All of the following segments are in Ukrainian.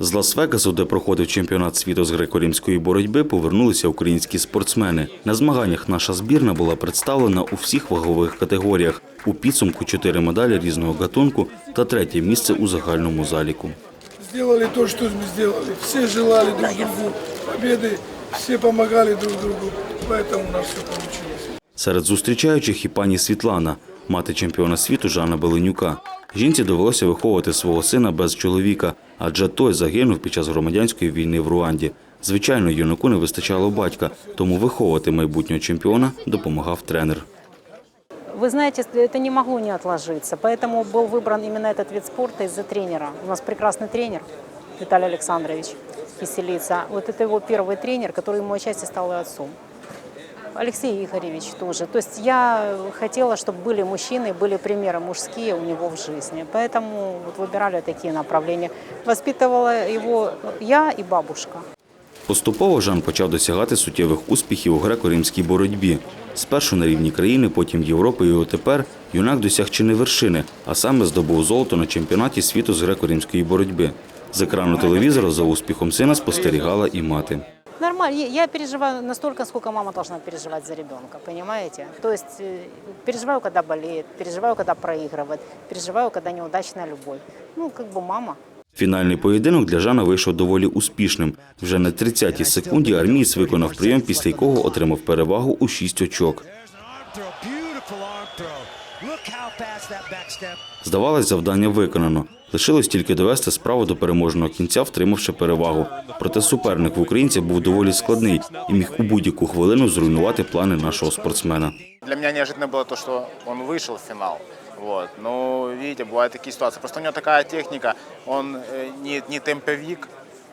З Лас-Вегасу, де проходив чемпіонат світу з греко-римської боротьби, повернулися українські спортсмени. На змаганнях наша збірна була представлена у всіх вагових категоріях. У підсумку чотири медалі різного гатунку та третє місце у загальному заліку. Сделали то, что мы сделали. Все желали друг другу победы, все помогали друг другу, поэтому у нас все получилось. Серед зустрічаючих і пані Світлана, мати чемпіона світу Жана Беленюка. Жінці довелося виховувати свого сина без чоловіка, адже той загинув під час громадянської війни в Руанді. Звичайно, юнаку не вистачало батька, тому виховувати майбутнього чемпіона допомагав тренер. Вы знаете, это не могло не отложиться, поэтому был выбран именно этот вид спорта из-за тренера. У нас прекрасный тренер Виталий Александрович Киселица. Вот это его первый тренер, который ему отчасти стал и отцом. Алексей Игоревич тоже. То есть я хотела, чтобы были мужчины, были примеры мужские у него в жизни. Поэтому вот выбирали такие направления. Воспитывала его я и бабушка. Поступово Жан почав досягати суттєвих успіхів у греко-римській боротьбі. Спершу на рівні країни, потім Європи і отепер юнак досяг чи не вершини, а саме здобув золото на чемпіонаті світу з греко-римської боротьби. З екрану телевізора за успіхом сина спостерігала і мати. Нормально. Я- Я переживаю настолько, сколько мама должна переживать за ребенка, понимаете? То есть э, переживаю, когда болеет, переживаю, когда проигрывает, переживаю, когда неудачная любовь. Ну, как бы мама. Фінальний поєдинок для Жана вийшов доволі успішним. Вже на 30-й секунді армієць виконав прийом, після якого отримав перевагу у 6 очок. There's an arm throw, beautiful arm throw. Look how fast that back step. Здавалось, завдання виконано. Лишилось тільки довести справу до переможного кінця, втримавши перевагу. Проте суперник в українця був доволі складний і міг у будь-яку хвилину зруйнувати плани нашого спортсмена. Для меня неожиданно было то, что он вышел в финал. Вот. Но, видите, бывают такие ситуации. Просто у него такая техника, он э, не, не темповик,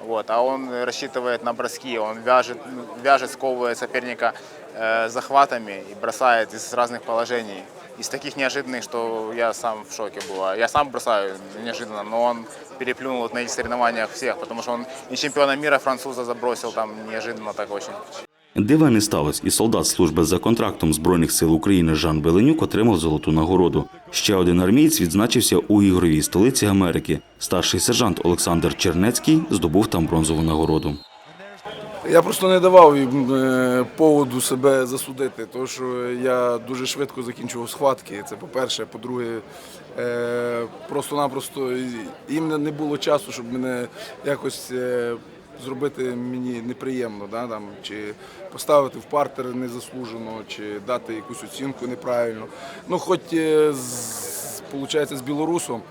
вот, а он рассчитывает на броски, он вяжет, ну, вяжет сковывает соперника э, захватами и бросает из разных положений. Из таких неожиданных, что я сам в шоке был. А Я сам бросаю неожиданно, но он переплюнул вот на этих соревнованиях всех, потому что он и чемпиона мира француза забросил там неожиданно так очень. Дива не сталося, і солдат служби за контрактом Збройних сил України Жан Беленюк отримав золоту нагороду. Ще один армієць відзначився у ігровій столиці Америки. Старший сержант Олександр Чернецький здобув там бронзову нагороду. Я просто не давав їм е, поводу себе засудити, тому що я дуже швидко закінчував схватки. Це по-перше. По-друге, е, просто-напросто їм не- було часу, щоб мене якось е, зробити мені неприємно, да, там, чи поставити в партер незаслужено, чи дати якусь оцінку неправильно. Ну, хоч з, получається, з білорусом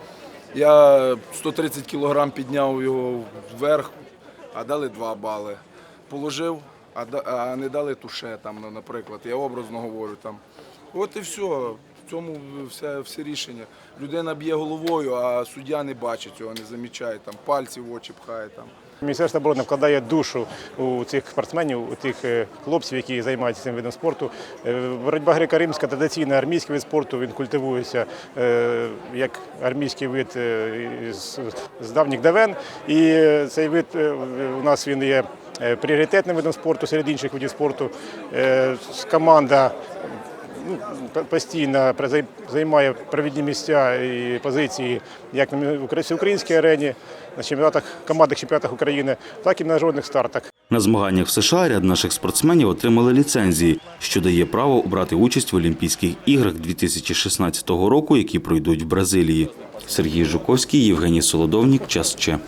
я 130 кілограм підняв його вверх, а дали 2 бали. Положив, а, не дали туше, там, наприклад. Я образно говорю там. От і все. В цьому все, все рішення. Людина б'є головою, а суддя не бачить цього, не замічає, там, пальці в очі пхає. Там. Міністерство оборони вкладає душу у цих спортсменів, у тих е, хлопців, які займаються цим видом спорту. Е, Боротьба греко-римська традиційна армійський вид спорту. Він культивується е, як армійський вид з, давніх давен. І цей вид у нас він є пріоритетним видом спорту серед інших видів спорту. Е, Команда ну, постійно займає провідні місця і позиції як на всеукраїнській арені, на чемпіонатах командних чемпіонатах України, так і на жодних стартах. На змаганнях в США ряд наших спортсменів отримали ліцензії, що дає право брати участь в Олімпійських іграх 2016 року, які пройдуть в Бразилії. Сергій Жуковський, Євгеній Солодовнік, час ще.